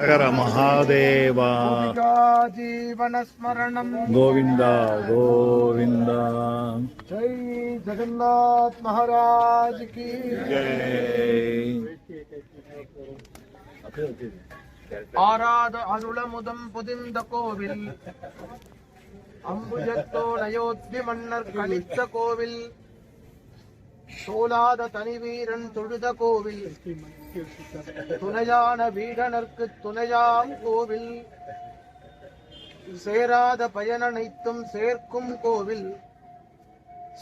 ஹர மகாதேவா ஜீவனஸ்மரணம் கோவிந்தா கோவிந்தா. ஜெய் ஜெகநாத் மகாராஜ் கி. ஆராத அருளமுதம் புதிந்த கோவில். அம்புஜத்தோ நயோத்தி மன்னர் கழித்த கோவில். சோலாத தனிவீரன் தொழுத கோவில். துணையான வீடனர்க்கு துணையாம் கோவில். சேராத பயனனைத்தும் சேர்க்கும் கோவில்.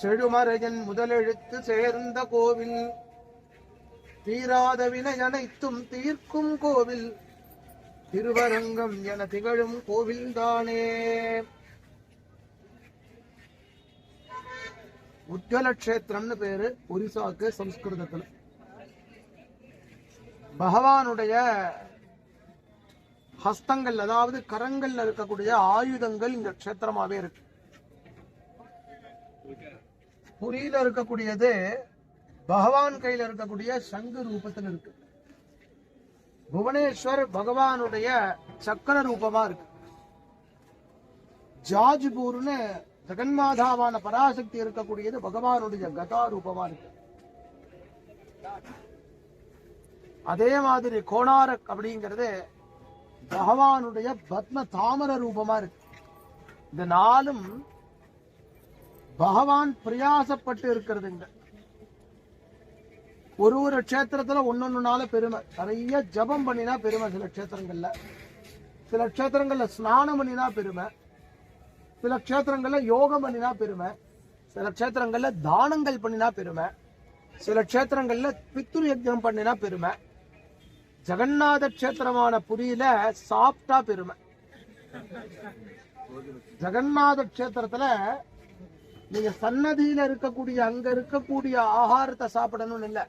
செழுமறையன் முதலெழுத்து சேர்ந்த கோவில். தீராத வினையனைத்தும் தீர்க்கும் கோவில். திருவரங்கம் என திகழும் கோவில்தானே. உஜ்ஜல கஷேத்திரம்னு பேரு ஒரிசாக்கு சம்ஸ்கிருதத்துல. பகவானுடைய ஹஸ்தங்கள் அதாவது கரங்கள்ல இருக்கக்கூடிய ஆயுதங்கள் இந்த க்ஷேத்திரமாவே இருக்கு. புரியில இருக்கக்கூடியது பகவான் கையில இருக்கக்கூடிய சங்கு ரூபத்தில் இருக்கு. புவனேஸ்வர் பகவானுடைய சக்கர ரூபமா இருக்கு. ஜாஜ்பூர்னு ஜெகன்மாதாவான பராசக்தி இருக்கக்கூடியது பகவானுடைய கதா ரூபமா இருக்கு. அதே மாதிரி கோணாரக் அப்படிங்கிறது பகவானுடைய பத்ம தாமர ரூபமா இருக்கு. இந்த நாளும் பகவான் பிரயாசப்பட்டு இருக்கிறதுங்க. ஒரு ஒரு க்ஷேத்திரத்துல ஒன்னொன்னுனால பெருமை. நிறைய ஜபம் பண்ணினா பெருமை சில க்ஷேத்திரங்கள்ல. சில க்ஷேத்திரங்கள்ல ஸ்நானம் பண்ணினா பெருமை. சில க்ஷேத்திரங்கள்ல யோகம் பண்ணினா பெருமை. சில க்ஷேத்திரங்கள்ல தானங்கள் பண்ணினா பெருமை. சில க்ஷேத்திரங்கள்ல பித்ரு யஜ்ஞம் பண்ணினா பெருமை. ஜெகநாத க்ஷேத்திரமான புரியில சாப்பிட்டா பெருமை. ஜெகநாத கஷேத்திரத்துல நீங்க சன்னதியில இருக்கக்கூடிய அங்க இருக்கக்கூடிய ஆகாரத்தை சாப்பிடணும்னு இல்ல.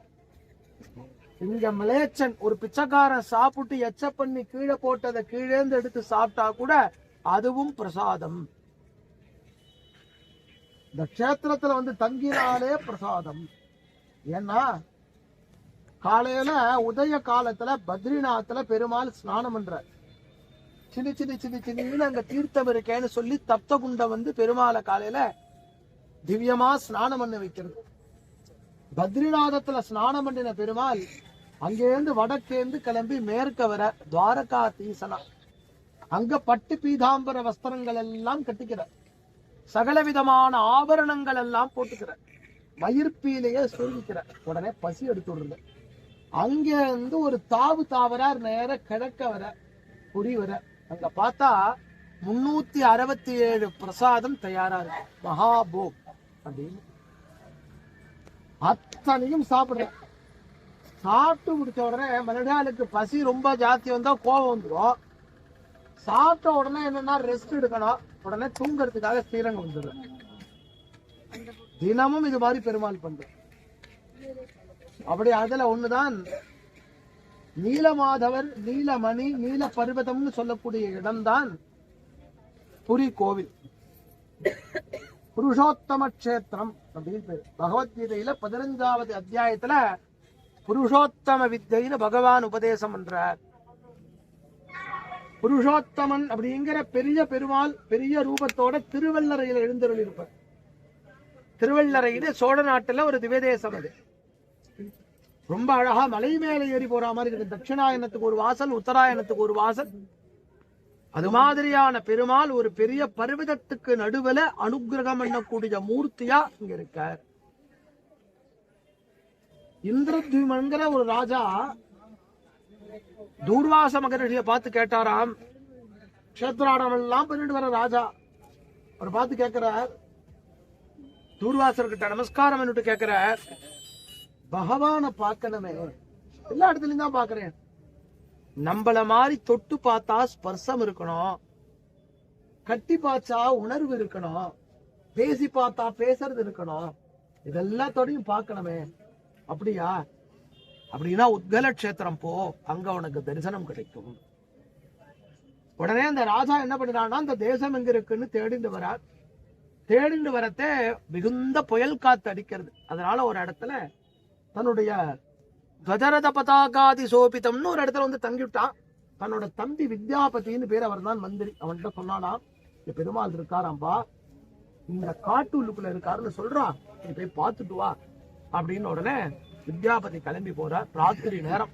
இங்க மலேச்சன் ஒரு பிச்சைக்காரன் சாப்பிட்டு எச்ச பண்ணி கீழே போட்டதை கீழேந்து எடுத்து சாப்பிட்டா கூட அதுவும் பிரசாதம். இந்த கஷேத்திரத்துல வந்து தங்கினாலே பிரசாதம். ஏன்னா காலையில உதய காலத்துல பத்ரிநாத்துல பெருமாள் ஸ்நானம் பண்ற சின்ன சின்ன சின்ன சின்ன அங்க தீர்த்தம் இருக்கேன்னு சொல்லி தப்த குண்டம் வந்து பெருமாளை காலையில திவ்யமா ஸ்நானம் பண்ண வைக்கிறது. பத்ரிநாதத்துல ஸ்நானம் பண்ணின பெருமாள் அங்கேருந்து வடக்கேந்து கிளம்பி மேற்க வர துவாரகா தீசனா அங்க பட்டு பீதாம்பர வஸ்திரங்கள் எல்லாம் கட்டிக்கிறார். சகல விதமான ஆபரணங்கள் எல்லாம் போட்டுக்கிறார். மயிர்பீலையே சொருகிக்கிறார். உடனே பசி எடுத்து விடுறது. அங்க இருந்து ஒரு தாவு தாவரார் நேர கிழக்க வர புரி வர. அங்க பார்த்தா முன்னூத்தி அறுபத்தி ஏழு பிரசாதம் தயாரா இருக்கு. மகாபோக் அப்படின்னு. அத்தனையும் சாப்பிடுறேன். சாப்பிட்டு முடிச்ச உடனே மறுநாளுக்கு பசி ரொம்ப ஜாஸ்தி வந்தா கோபம் வந்துடும் சாப்பிட்ட உடனே என்னன்னா ரெஸ்ட் எடுக்கணும். உடனே தூங்குறதுக்காக ஸ்ரீரங்கம் வந்துடுறேன். தினமும் இது மாதிரி பெருமாள் பண்றேன். அப்படி அதுல ஒண்ணுதான். நீலமாதவர் நீலமணி நீல பர்வதம்னு சொல்லக்கூடிய இடம்தான் புரி கோவில். புருஷோத்தம கஷேத்திரம் அப்படின்னு பேரு. பகவத்கீதையில பதினஞ்சாவது அத்தியாயத்துல புருஷோத்தம வித்தைன்னு பகவான் உபதேசம் பண்றார். புருஷோத்தமன் அப்படிங்கிற பெரிய பெருமாள் பெரிய ரூபத்தோட திருவள்ளரையில எழுந்தருள் இருப்பார் திருவள்ளரையில சோழ நாட்டுல ஒரு திவ்யதேசம் அது. ரொம்ப அழகா மலை மேல ஏறி போற மாதிரி இருக்கு. தட்சிணாயனத்துக்கு ஒரு வாசல் உத்தராயணத்துக்கு ஒரு வாசல். அது மாதிரியான பெருமாள் ஒரு பெரிய பர்வதத்துக்கு நடுவுல அனுகிரகம் பண்ணக்கூடிய மூர்த்தியா இங்க இருக்கார். இந்திரத்யுமன்கிற ஒரு ராஜா தூர்வாச மகரிஷிய பார்த்து கேட்டாராம் கஷேத்ராடம் எல்லாம் பண்ணிட்டு வர ராஜா. அவர் பார்த்து கேட்கிறார். தூர்வாசர்கிட்ட நமஸ்காரம் பண்ணிட்டு கேட்கிறார். பகவானை பார்க்கணுமே. எல்லா இடத்துலயும் தான் பாக்குறேன் நம்மள மாதிரி தொட்டு பார்த்தா ஸ்பர்சம் இருக்கணும். கட்டி பார்த்தா உணர்வு இருக்கணும். பேசி பார்த்தா பேசுறது இருக்கணும். இதெல்லாத்தோடையும் பார்க்கணுமே. அப்படியா? அப்படின்னா உத்கல கஷேத்திரம் போ. அங்க உனக்கு தரிசனம் கிடைக்கும். உடனே அந்த ராஜா என்ன பண்றான்னா அந்த தேசம் எங்க இருக்குன்னு தேடிண்டு வரார். தேடிண்டு வரத்தே மிகுந்த புயல் காத்து அடிக்கிறது. அதனால ஒரு இடத்துல தன்னுடைய கஜரத பதாகாதி சோபிதம்னு ஒரு இடத்துல வந்து தங்கிவிட்டான். தன்னோட தம்பி வித்யாபதினு பேர் அவர் தான் மந்திரி. அவன்கிட்ட சொன்னானா இந்த பெருமாள் இருக்காராம்பா இந்த காட்டு உள்ளுக்குள்ள இருக்காருன்னு சொல்றான். நீ போய் பார்த்துட்டு வா. அப்படின்னு உடனே வித்யாபதி கிளம்பி போறார். ராத்திரி நேரம்.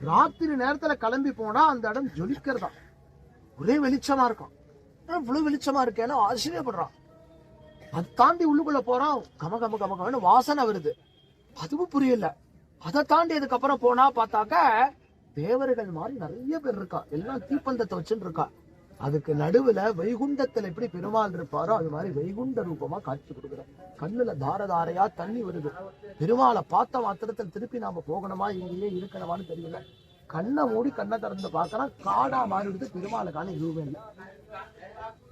ராத்திரி நேரத்துல கிளம்பி போனா அந்த இடம் ஜொலிக்கிறதா ஒரே வெளிச்சமா இருக்கும். இவ்வளவு வெளிச்சமா இருக்கேன்னு ஆச்சரியப்படுறான். அது தாண்டி உள்ளுக்குள்ள போறான். கம கம கம கமன்னு வாசனை வருது. அதுவும் புரியல. அதை தாண்டி அதுக்கப்புறம் போனா பார்த்தாக்க தேவர்கள் மாதிரி நிறைய பேர் இருக்கா. எல்லாம் தீப்பந்தத்தை வச்சுட்டு இருக்கா. அதுக்கு நடுவுல வைகுண்டத்துல எப்படி பெருமாள் இருப்பாரோ அது மாதிரி வைகுண்ட ரூபமா காட்சி கொடுக்குறார். கண்ணுல தார தாரையா தண்ணி வருது. பெருமாளை பார்த்த மாத்திரத்தில் திருப்பி நாம போகணுமா? இங்கேயே இருக்கணுமான்னு தெரியல. கண்ணை மூடி கண்ணை திறந்து பார்க்கலாம் காடா மாறிடுது பெருமாளை காண இல்லை.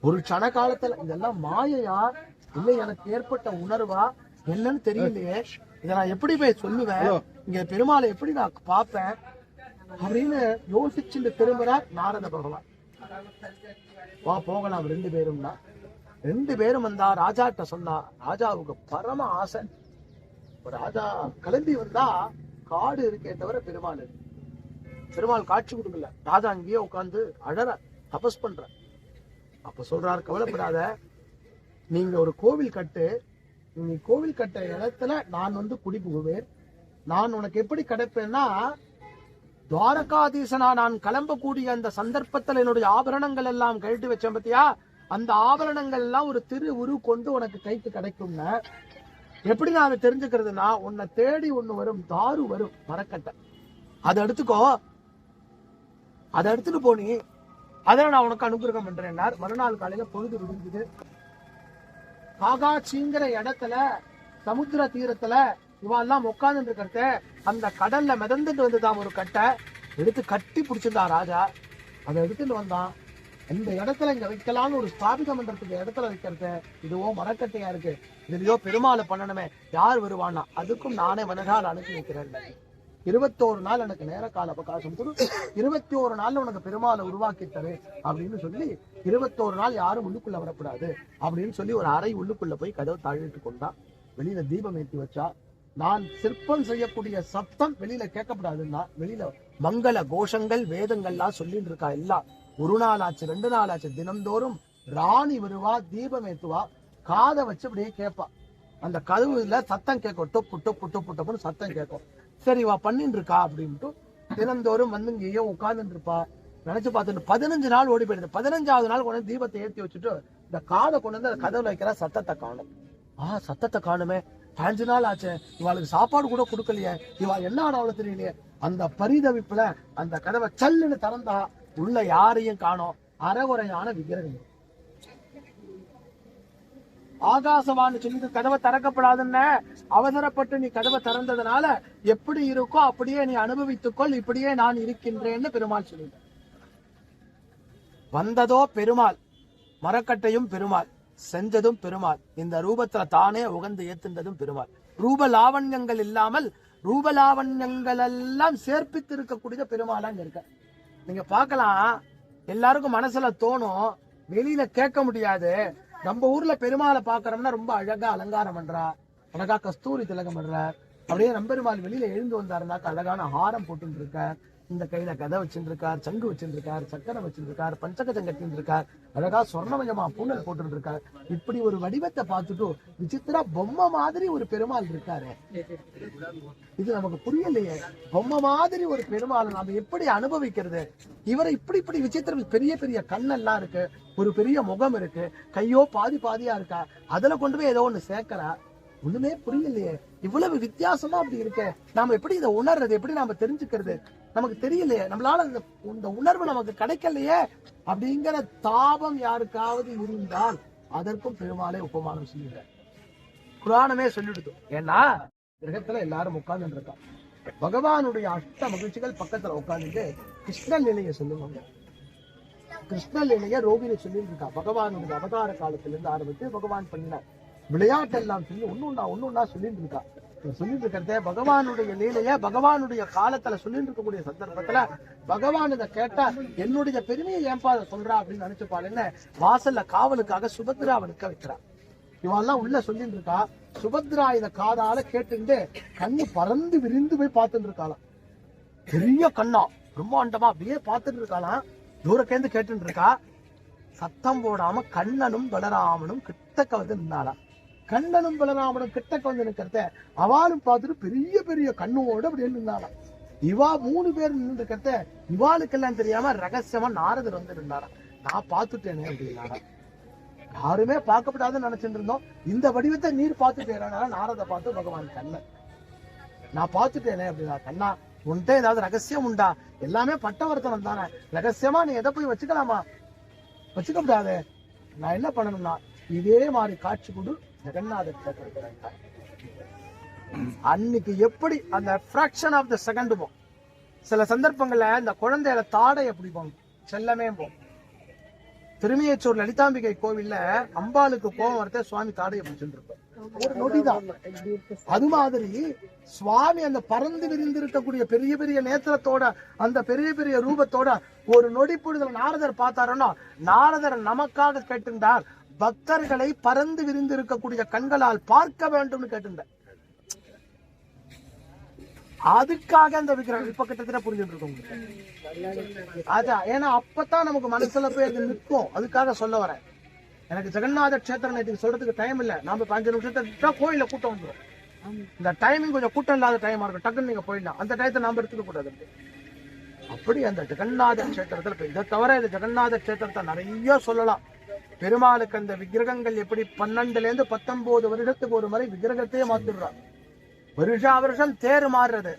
ஒரு க்ஷண காலத்துல இதெல்லாம் மாயையா? இல்ல எனக்கு ஏற்பட்ட உணர்வா? என்னன்னு தெரியலையே. இதை நான் எப்படி போய் சொல்லுவேன்? இங்க பெருமாளை எப்படி நான் பார்ப்பேன்? அப்படின்னு யோசிச்சுட்டு திரும்புறார் நாரத பகவான். வா போகலாம் ரெண்டு பேரும்னா ரெண்டு பேரும் வந்தா ராஜாட்ட சொன்னா ராஜாவுக்கு பரம ஆசை. ராஜா கிளம்பி வந்தா காடு இருக்கே தவிர பெருமாள் இருக்கு. பெருமாள் காட்சி கொடுக்கல. ராஜா அங்கேயே உட்கார்ந்து அழற தபஸ் பண்ற. அப்ப சொல்றாரு கவலைப்படாத. நீங்க ஒரு கோவில் கட்டு நீ கோவில் கட்ட இடத்துல நான் வந்து குடி புகுவேன் நான் உனக்கு எப்படி கிடைப்பேன்னா துவாரகாதீசனா நான் கிளம்பக்கூடிய அந்த சந்தர்ப்பத்துல என்னுடைய ஆபரணங்கள் எல்லாம் கழட்டி வச்சேன் பத்தியா? அந்த ஆபரணங்கள் எல்லாம் ஒரு திரு உரு கொண்டு உனக்கு கைக்கு கிடைக்கும்னு. எப்படி நான் அதை தெரிஞ்சுக்கிறதுனா உன்னை தேடி ஒண்ணு வரும் தாரு வரும் மரக்கட்டை. அதை எடுத்துக்கோ. அதை எடுத்துட்டு போனி அதை நான் உனக்கு அனுகிரகம் பண்றேன்னார். மறுநாள் காலையில பொழுது விடிஞ்சுது. காகாட்சிங்கிற இடத்துல சமுத்திர தீரத்துல இவெல்லாம் உட்கார்ந்து இருக்கிறத அந்த கடல்ல மிதந்துட்டு வந்துதான் ஒரு கட்டை எடுத்து கட்டி பிடிச்சிருந்தா ராஜா. அதை எடுத்துட்டு வந்தான். இந்த இடத்துல இங்க வைக்கலாம்னு ஒரு ஸ்தாபிதம் பண்றதுக்கு இடத்துல வைக்கிறது இதுவோ மரக்கட்டையா இருக்கு. இதுலயோ பெருமாளை பண்ணணுமே. யார் வருவானா அதுக்கும் நானே மனதால் அனுப்பி வைக்கிறேன். இருபத்தோரு நாள் எனக்கு நேர கால அவகாசம் கொடு. இருபத்தி ஒரு நாள்ல உனக்கு பெருமாளை உருவாக்கி தரு அப்படின்னு சொல்லி இருபத்தோரு நாள் யாரும் உள்ளுக்குள்ள வரக்கூடாது அப்படின்னு சொல்லி ஒரு அறை உள்ளுக்குள்ள போய் கதவை தாழிட்டு கொண்டான் வெளியில தீபம் ஏற்றி வச்சா. நான் சிற்பம் செய்யக்கூடிய சத்தம் வெளியில கேட்கப்படாதுன்னா வெளியில மங்கள கோஷங்கள் வேதங்கள்லாம் சொல்லிட்டு இருக்கா எல்லாம் ஒரு நாள் ஆச்சு ரெண்டு நாள் ஆச்சு தினந்தோறும் ராணி வருவா தீபம் ஏத்துவா காதை வச்சு அப்படியே கேட்பா. அந்த கதவுல சத்தம் கேட்கும் டொப்பு டொப்பு டொப்பு டொப்புன்னு சத்தம் கேட்கும். சரி வா பண்ணிட்டு இருக்கா அப்படின்ட்டு தினந்தோறும் வந்து இங்கேயோ உட்கார்ந்துட்டு இருப்பா நினைச்சு பார்த்துட்டு பதினஞ்சு நாள் ஓடி போயிடுது. பதினஞ்சாவது நாள் கொண்டு தீபத்தை ஏத்தி வச்சுட்டு இந்த காதை கொண்டு வந்து அந்த கதவுல வைக்கிற சத்தத்தை காணும். ஆ சத்தத்தை காணுமே. பதினஞ்சு நாள் ஆச்சு. இவாளுக்கு சாப்பாடு கூட கொடுக்கலையே. இவா என்ன ஆனாலும் தெரியலையே. அந்த பரிதவிப்புல அந்த கதவை சல்லுன்னு திறந்தா உள்ள யாரையும் காணோம். அறகுறையான விக்கிரகம். ஆகாசவான்னு சொல்லிட்டு கதவை திறக்கப்படாதுன்னு அவசரப்பட்டு நீ கதவை திறந்ததுனால எப்படி இருக்கோ அப்படியே நீ அனுபவித்துக்கொள் இப்படியே நான் இருக்கின்றேன்னு பெருமாள் சொல்லிட்டார். வந்ததோ பெருமாள் மரக்கட்டையும் பெருமாள் செஞ்சதும் பெருமாள் இந்த ரூபத்துல தானே உகந்து ஏத்துண்டதும் பெருமாள். ரூப லாவண்யங்கள் இல்லாமல் ரூப லாவண்யங்கள் எல்லாம் சேர்ப்பித்து இருக்கக்கூடிய பெருமாளா இருக்க நீங்க பார்க்கலாம் எல்லாருக்கும் மனசுல தோணும் வெளியில கேட்க முடியாது நம்ம ஊர்ல பெருமாளை பாக்குறோம்னா ரொம்ப அழகா அலங்காரம் பண்றா. அழகா கஸ்தூரி திலகம் பண்றார் அப்படியே நம்பெருமாள் வெளியில எழுந்து வந்தாருனாக்க அழகான ஹாரம் போட்டு இருக்க. இந்த கையில கதை வச்சுட்டு சங்கு வச்சுட்டு சக்கரம் வச்சுட்டு பஞ்சகஜம் கட்டிட்டு அழகா சொர்ணமயமா பூனல் போட்டு இருக்கார் இப்படி ஒரு வடிவத்தை பார்த்துட்டு விசித்திரா பொம்மை மாதிரி ஒரு பெருமாள் இருக்காரு. இது நமக்கு புரியலையே. பொம்மை மாதிரி ஒரு பெருமாள் நாம எப்படி அனுபவிக்கிறது? இவரை இப்படி இப்படி விசித்திரம் பெரிய பெரிய கண்ணெல்லாம் இருக்கு ஒரு பெரிய முகம் இருக்கு கையோ பாதி பாதியா இருக்கா? அதுல கொண்டு போய் ஏதோ ஒண்ணு சேர்க்கிறா? ஒண்ணுமே புரியலையே. இவ்வளவு வித்தியாசமா அப்படி இருக்கு. நாம எப்படி இதை உணர்றது? எப்படி நாம தெரிஞ்சுக்கிறது? நமக்கு தெரியலையே. நம்மளால இந்த இந்த உணர்வு நமக்கு கிடைக்கலையே. அப்படிங்கிற தாபம் யாருக்காவது இருந்தால் அதற்கும் பெருமாளே உபமானம் செய்யுங்க புராணமே சொல்லிடுது. ஏன்னா கிரகத்துல எல்லாரும் உட்கார்ந்து இருக்கா பகவானுடைய அஷ்ட மகிழ்ச்சிகள் பக்கத்துல உட்கார்ந்து கிருஷ்ண நிலைய சொல்லுவாங்க. கிருஷ்ண நிலைய ரோகிணி சொல்லிட்டு இருக்கா பகவானுடைய அவதார காலத்துல இருந்து ஆரம்பித்து பகவான் பண்ணின விளையாட்டெல்லாம் சொல்லி ஒன்னொன்னா ஒன்னொன்னா சொல்லிட்டு இருக்கா சொல்லிட்டு இருக்கிறதே பகவானுடைய லீலைய பகவானுடைய காலத்துல சொல்லிட்டு இருக்கக்கூடிய சந்தர்ப்பத்துல பகவான் இதை கேட்டா என்னுடைய பெருமையை ஏன்பா அதை சொல்றா? அப்படின்னு நினைச்சுப்பாளுன்னு வாசல்ல காவலுக்காக சுபத்ரா நிற்க வைக்கிறான் இவெல்லாம் உள்ள சொல்லிட்டு இருக்கா. சுபத்ரா இத காதால கேட்டுட்டு கண்ணு பறந்து விரிந்து போய் பார்த்துட்டு இருக்காளாம். பெரிய கண்ணா பிரம்மாண்டமா அப்படியே பார்த்துட்டு இருக்காளாம். தூரக்கேந்து கேட்டுட்டு இருக்கா. சத்தம் போடாம கண்ணனும் பலராமனும் கிட்டக்க வந்து நின்னாளாம். கண்ணனும் பலராமனும் கிட்டக்க வந்து நிற்கிறத அவாலும் பார்த்துட்டு பெரிய பெரிய கண்ணோட அப்படியே நின்னாளாம் இவா மூணு பேர் நின்று இருக்கிறத இவாளுக்கெல்லாம் தெரியாம ரகசியமா நாரதர் வந்து நின்னாராம் நான் பார்த்துட்டேனே அப்படின்னாராம். யாருமே பார்க்கப்படாதுன்னு நினைச்சிட்டு இருந்தோம். இந்த வடிவத்தை நீர் பார்த்துட்டேனால நாரத பார்த்து பகவான் கண்ணன். நான் பார்த்துட்டேனே அப்படின்னா கண்ணா உன்கிட்ட ஏதாவது ரகசியம் உண்டா? எல்லாமே பட்டவர்த்தனம் தானே. ரகசியமா நீ எதை போய் வச்சுக்கலாமா? வச்சுக்க முடியாது. நான் என்ன பண்ணணும்னா இதே மாதிரி காட்சி கொடு ஜெகநாத அன்னைக்கு எப்படி அந்த ஃப்ராக்ஷன் ஆஃப் த செகண்ட் போ சில சந்தர்ப்பங்கள்ல இந்த குழந்தையில தாடை எப்படி போகும் செல்லமே போகும் திருமியச்சூர் லலிதாம்பிகை கோவில்ல அம்பாளுக்கு கோபம் வரத்தே சுவாமி தாடையை பிடிச்சிட்டு இருப்பார் ஒரு நொடிதான். அது மாதிரி சுவாமி அந்த பறந்து விரிந்திருக்கக்கூடிய பெரிய பெரிய நேத்திரத்தோட அந்த பெரிய பெரிய ரூபத்தோட ஒரு நொடி பொழுதுல நாரதர் பார்த்தாருன்னா நாரதர் நமக்காக கேட்டிருந்தார் பக்தர்களை பறந்து விரிந்து இருக்கக்கூடிய கண்களால் பார்க்க வேண்டும்னு கேட்டிருந்தேன். அதுக்காக அந்த விக்கிரகம் இப்ப கிட்டத்தட்ட புரிஞ்சுட்டு இருக்கோம் அதான் ஏன்னா அப்பதான் நமக்கு மனசுல போய் அது நிற்கும். அதுக்காக சொல்ல வரேன். எனக்கு ஜெகநாத கஷேத்திரம் நேற்று சொல்றதுக்கு டைம் இல்ல. நாம இப்ப அஞ்சு நிமிஷத்தை கோயில கூட்டம் வந்துடும் இந்த டைமிங் கொஞ்சம் கூட்டம் இல்லாத டைமா இருக்கும் டக்குன்னு நீங்க போயிடலாம். அந்த டயத்தை நாம எடுத்துக்க கூடாது அப்படி. அந்த ஜெகநாத கஷேத்திரத்துல இதை தவிர இந்த ஜெகநாத கஷேத்திரத்தை நிறைய சொல்லலாம். பெருமாளுக்கு அந்த விக்கிரகங்கள் எப்படி பன்னெண்டுல இருந்து பத்தொன்பது வருடத்துக்கு ஒரு முறை விக்கிரகத்தையே மாத்திடுறாங்க வருஷா வருஷம் தேர் மாறுறது.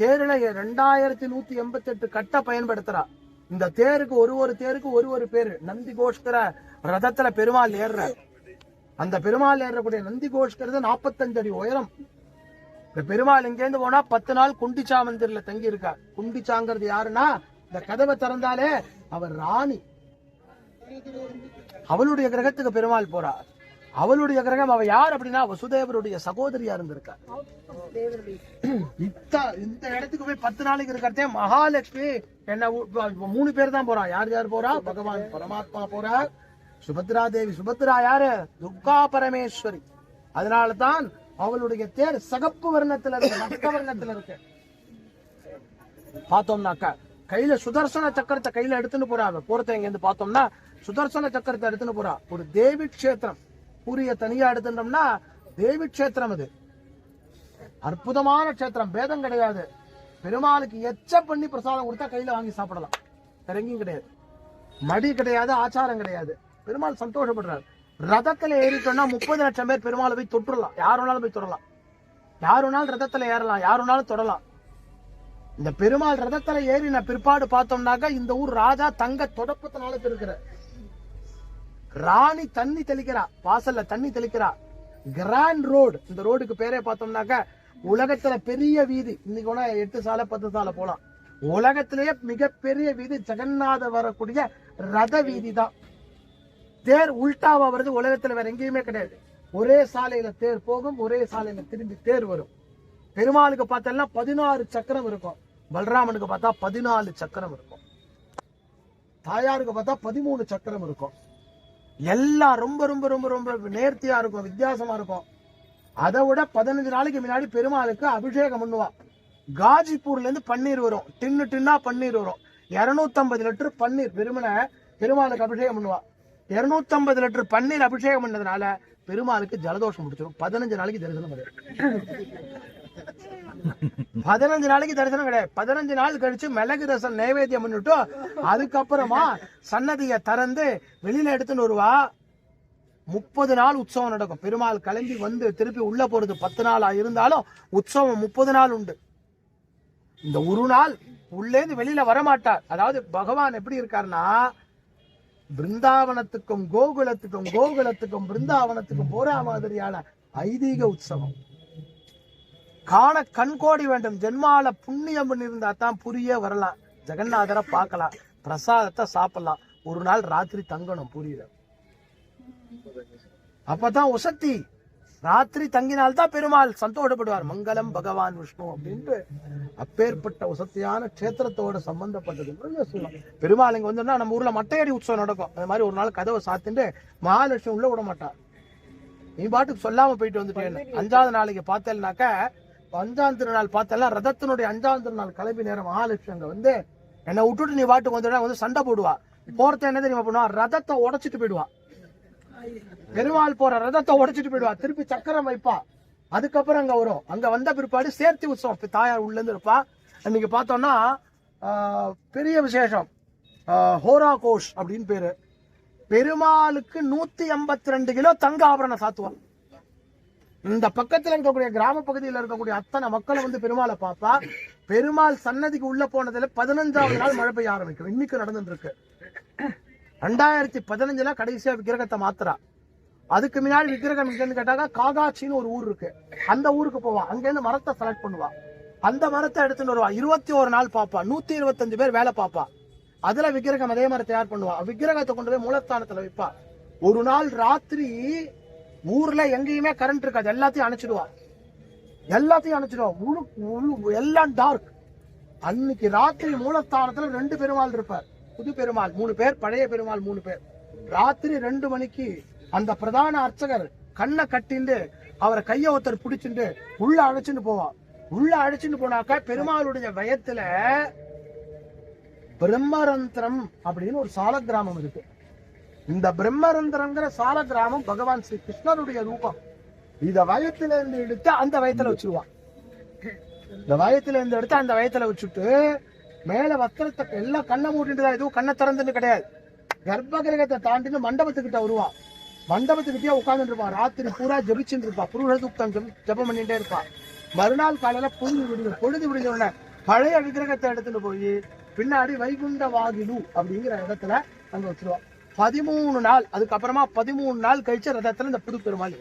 தேர்ல ரெண்டாயிரத்தி நூத்தி எண்பத்தி எட்டு கட்ட பயன்படுத்துறா. இந்த தேருக்கு ஒரு ஒரு தேருக்கு ஒரு ஒரு பேரு. நந்தி கோஷ்கர ரதத்துல பெருமாள் ஏறுற அந்த பெருமாள் ஏறக்கூடிய நந்தி கோஷ்கரது நாற்பத்தஞ்சு அடி உயரம். இந்த பெருமாள் இங்கேருந்து போனா பத்து நாள் குண்டிச்சா மந்திரில தங்கி இருக்கா குண்டிச்சாங்கிறது யாருன்னா இந்த கதவை திறந்தாலே அவர் ராணி. அவளுடைய கிரகத்துக்கு பெருமாள் போறா அவளுடைய கிரகம் அவ யார் அப்படின்னா வசுதேவருடைய சகோதரியா இருந்திருக்கா இத்த இந்த இடத்துக்கு போய் பத்து நாளைக்கு இருக்கிறதே மகாலட்சுமி. என்ன மூணு பேர் தான் போறா. யார் யார் போறா? பகவான் பரமாத்மா போறா. சுபத்ரா தேவி சுபத்ரா யாரு? துர்கா பரமேஸ்வரி. அதனாலதான் அவளுடைய தேர் சகப்பு வர்ணத்துல இருக்கு ரத்த வர்ணத்துல இருக்கு. பார்த்தோம்னாக்கா கையில சுதர்சன சக்கரத்தை கையில எடுத்துன்னு போறாங்க. போறத இங்க இருந்து பார்த்தோம்னா சுதர்சன சக்கரத்தை எடுத்துன்னு போறா. ஒரு தேவி கஷேத்திரம். பூரிய தனியா எடுத்துட்டோம்னா தேவி கஷேத்திரம் அது. அற்புதமான கஷேத்திரம். பேதம் கிடையாது. பெருமாளுக்கு எச்ச பண்ணி பிரசாதம் கொடுத்தா கையில வாங்கி சாப்பிடலாம். வேற எங்கேயும் கிடையாது. மடி கிடையாது ஆச்சாரம் கிடையாது. பெருமாள் சந்தோஷப்படுறாரு. ரதத்துல ஏறிட்டோம்னா முப்பது லட்சம் பேர் பெருமாளை போய் தொட்டுறலாம் யார் வேணாலும் போய் தொடலாம். யார் வேணாலும் ரதத்துல ஏறலாம். யார் வேணாலும் தொடலாம். இந்த பெருமாள் ரதத்துல ஏறின பிற்பாடு பார்த்தோம்னாக்கா இந்த ஊர் ராஜா தங்க தொடப்பத்தினால இருக்கிற ராணி தண்ணி தெளிக்கிறா வாசல்ல தண்ணி தெளிக்கிறா. கிராண்ட் ரோடு இந்த ரோடுக்கு பேரே பார்த்தோம்னாக்கா உலகத்துல பெரிய வீதி. இன்னைக்கு வேணா எட்டு சாலை பத்து சாலை போலாம். உலகத்திலேயே மிகப்பெரிய வீதி ஜெகநாத வரக்கூடிய ரத வீதி தான் தேர் உல்டாவா வருது உலகத்துல வேற எங்கேயுமே கிடையாது. ஒரே சாலையில தேர் போகும் ஒரே சாலையில திரும்பி தேர் வரும். பெருமாளுக்கு பார்த்தோம்னா பதினாறு சக்கரம் இருக்கும். பலராமனுக்கு பார்த்தா பதினாலு சக்கரம் இருக்கும். தாயாருக்கு பார்த்தா பதிமூணு சக்கரம் இருக்கும். எல்லாம் ரொம்ப ரொம்ப ரொம்ப ரொம்ப நேர்த்தியா இருக்கும் வித்தியாசமா இருக்கும். அதை விட பதினஞ்சு நாளைக்கு முன்னாடி பெருமாளுக்கு அபிஷேகம் பண்ணுவான். காஜிப்பூர்ல இருந்து பன்னீர் வரும். டின்னு டின்னா பன்னீர் வரும். 250 லிட்டர் பன்னீர் பெருமனை பெருமாளுக்கு அபிஷேகம் பண்ணுவா 250 லிட்டர் பன்னீர் அபிஷேகம் பண்ணதுனால பெருமாளுக்கு ஜலதோஷம் முடிச்சிடும் பதினஞ்சு நாளைக்கு தரிசனம் கிடையாது பதினஞ்சு நாளைக்கு தரிசனம் கிடையாது. பதினஞ்சு நாள் கழிச்சு மிளகு ரசம் நைவேத்தியம் பண்ணிட்டு அதுக்கப்புறமா சன்னதியை திறந்து வெளியில எடுத்துன்னு வருவா. முப்பது நாள் உற்சவம் நடக்கும். பெருமாள் கிளம்பி வந்து திருப்பி உள்ள போறது பத்து நாளா இருந்தாலும் உற்சவம் முப்பது நாள் உண்டு. இந்த ஒரு நாள் உள்ளேந்து வெளியில வரமாட்டார். அதாவது பகவான் எப்படி இருக்காருன்னா பிருந்தாவனத்துக்கும் கோகுலத்துக்கும் கோகுலத்துக்கும் பிருந்தாவனத்துக்கும் போற மாதிரியான ஐதீக உற்சவம். காண கண்கோடி வேண்டும். ஜென்மால புண்ணியம் பண்ணியிருந்தா தான் புரிய வரலாம். ஜெகநாதரை பார்க்கலாம். பிரசாதத்தை சாப்பிடலாம். ஒரு நாள் ராத்திரி தங்கணும் புரியல அப்பதான் உசத்தி. ராத்திரி தங்கினால்தான் பெருமாள் சந்தோஷப்படுவார். மங்களம் பகவான் விஷ்ணு அப்படின்ட்டு அப்பேற்பட்ட உசத்தியான க்ஷேத்திரத்தோட சம்பந்தப்பட்டது. சொல்லலாம் பெருமாள் இங்க வந்தோம்னா நம்ம ஊர்ல மட்டையடி உற்சவம் நடக்கும். அது மாதிரி ஒரு நாள் கதவை சாத்திட்டு மகாலட்சுமி உள்ள விட மாட்டார் நீ பாட்டுக்கு சொல்லாம போயிட்டு வந்துட்டேன்னு அஞ்சாவது நாளைக்கு பார்த்தேன்னாக்க அஞ்சாம் திருநாள் பார்த்தெல்லாம் ரதத்தினுடைய அஞ்சாம் திருநாள் கிளம்பி நேரம் மகாலட்சுமி அங்க வந்து என்னை விட்டுட்டு நீ வாட்டுக்கு வந்துடா வந்து சண்டை போடுவா. போறத என்ன தெரியுமா பண்ணுவா? ரதத்தை உடைச்சிட்டு போயிடுவா. பெருமாள் போற ரதத்தை உடைச்சிட்டு போயிடுவா. திருப்பி சக்கரம் வைப்பா. அதுக்கப்புறம் அங்க வரும். அங்க வந்த பிற்பாடு சேர்த்தி உற்சவம் தாயார் உள்ள இருந்து இருப்பா. அன்னைக்கு பார்த்தோம்னா பெரிய விசேஷம். ஹோரா கோஷ் அப்படின்னு பேரு. பெருமாளுக்கு நூத்தி எண்பத்தி ரெண்டு கிலோ தங்க ஆபரணம் சாத்துவான் இந்த பக்கத்துல இருக்கக்கூடிய கிராம பகுதியில் இருக்கக்கூடிய அத்தனை மக்களை வந்து பெருமாளை பார்ப்பா பெருமாள் சன்னதிக்கு உள்ள போனதுல பதினஞ்சாவது நாள் மழை பெய்ய ஆரம்பிக்கும். இன்னைக்கு நடந்துட்டு இருக்கு ரெண்டாயிரத்தி பதினஞ்சுல கடைசியா விக்கிரகத்தை மாத்திரா அதுக்கு முன்னாடி விக்கிரகம் எங்கன்னு கேட்டாக்கா காகாட்சின்னு ஒரு ஊர் இருக்கு. அந்த ஊருக்கு போவா. அங்க இருந்து மரத்தை செலக்ட் பண்ணுவா. அந்த மரத்தை எடுத்துட்டு வருவா. இருபத்தி ஒரு நாள் பாப்பா நூத்தி இருபத்தஞ்சு பேர் வேலை பாப்பா அதுல விக்கிரகம் அதே மாதிரி தயார் பண்ணுவா. விக்கிரகத்தை கொண்டு போய் மூலஸ்தானத்துல வைப்பா. ஒரு நாள் ராத்திரி ஊர்ல எங்கேயுமே கரண்ட் இருக்காது. எல்லாத்தையும் அணைச்சிடுவா. எல்லாத்தையும் அணைச்சிடுவா. முழு முழு எல்லாம் டார்க் அன்னைக்கு ராத்திரி மூலஸ்தானத்துல ரெண்டு பெருமாள் இருப்பார். புது பெருமாள் மூணு பேர் பழைய பெருமாள் மூணு பேர். ராத்திரி ரெண்டு மணிக்கு அந்த பிரதான அர்ச்சகர் கண்ணை கட்டிண்டு அவரை கைய ஒருத்தர் பிடிச்சிட்டு உள்ள அழைச்சிட்டு போவான். உள்ள அழைச்சிட்டு போனாக்கா பெருமாளுடைய வயத்துல பிரம்மரந்திரம் அப்படின்னு ஒரு சால கிராமம் இருக்கு. இந்த பிரம்மரந்திரங்கிற சால கிராமம் பகவான் ஸ்ரீ கிருஷ்ணருடைய ரூபம். இத வயத்துல இருந்து எடுத்து அந்த வயத்துல வச்சிருவான். இந்த வயத்துல இருந்து எடுத்து அந்த வயத்துல வச்சுட்டு மேல வத்திரத்தை எல்லாம் கண்ணை மூடிட்டு தான் எதுவும் கண்ணை திறந்துன்னு கிடையாது. கர்ப்பகிரகத்தை தாண்டின்னு மண்டபத்துக்கிட்ட வருவா மண்டபத்துக்கிட்டே உட்கார்ந்துட்டு இருப்பான். ராத்திரி பூரா ஜபிச்சுட்டு இருப்பான். புருஷதுக்தம் ஜபம் பண்ணிட்டே இருப்பான். மறுநாள் காலையில பொழுது விடுது பொழுது விடிஞ்ச உடனே பழைய விக்கிரகத்தை எடுத்துட்டு போய் பின்னாடி வைகுண்ட வாகிலு அப்படிங்கிற இடத்துல அங்க வச்சிருவான். பதிமூணு நாள் அதுக்கப்புறமா பதிமூணு நாள் கழிச்சு ரதத்துல இந்த புது பெருமாள்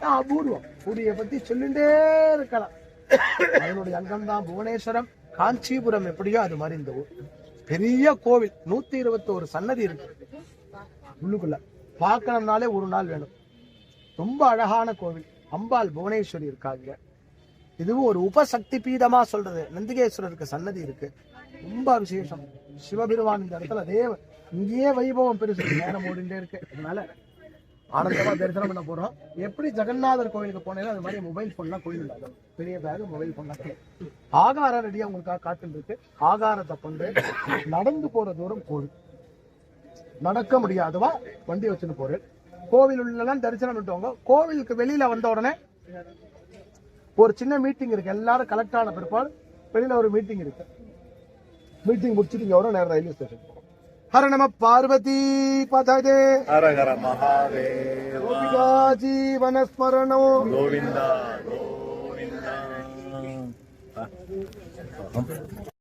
அபூர்வம். பூரியை பத்தி சொல்லிட்டே இருக்கலாம். அதனுடைய அங்கம் தான் புவனேஸ்வரம் காஞ்சிபுரம் எப்படியோ அது மாதிரி இந்த ஊர். பெரிய கோவில் நூத்தி இருபத்தோரு சன்னதி இருக்கு. உள்ளுக்குள்ள. பார்க்கணும்னாலே ஒரு நாள் வேணும். ரொம்ப அழகான கோவில். அம்பாள் புவனேஸ்வரி இருக்காங்க. இதுவும் ஒரு உபசக்தி பீடமா சொல்றது. நந்திகேஸ்வரருக்கு சன்னதி இருக்கு. ரொம்ப விசேஷம். சிவபெருமான் இந்த இடத்துல தேவன் இங்கேயே வைபவம் பெருசு. நேரம் ஓடிண்டே இருக்கு. அதனால ஆனந்தமா தரிசனம் பண்ண போறோம். எப்படி ஜெகநாதர் கோயிலுக்கு போனேன் அது மாதிரி மொபைல் போன்லாம் கோயில் இல்லாத பெரிய பேக் மொபைல் போன்லாம் ஆகாரம் ரெடியா உங்களுக்காக காத்துட்டு இருக்கு ஆகாரத்தை கொண்டு நடந்து போற தூரம் கோவில். நடக்க முடியாதவா வண்டி வச்சுட்டு போகிறேன் கோவில் உள்ளலாம் தரிசனம் விட்டுவாங்க கோவிலுக்கு வெளியில வந்த உடனே ஒரு சின்ன மீட்டிங் இருக்கு. எல்லாரும் கலெக்ட் ஆன பிற்பாடு வெளியில ஒரு மீட்டிங் இருக்கு. மீட்டிங் முடிச்சுட்டு இங்க வரும் நேரம் ரயில்வே ஸ்டேஷன் ஹர நம பார்வதி பததே ஹரஹர மகாதேவ கோபிகா ஜீவன ஸ்மரணோ கோவிந்தா கோவிந்தா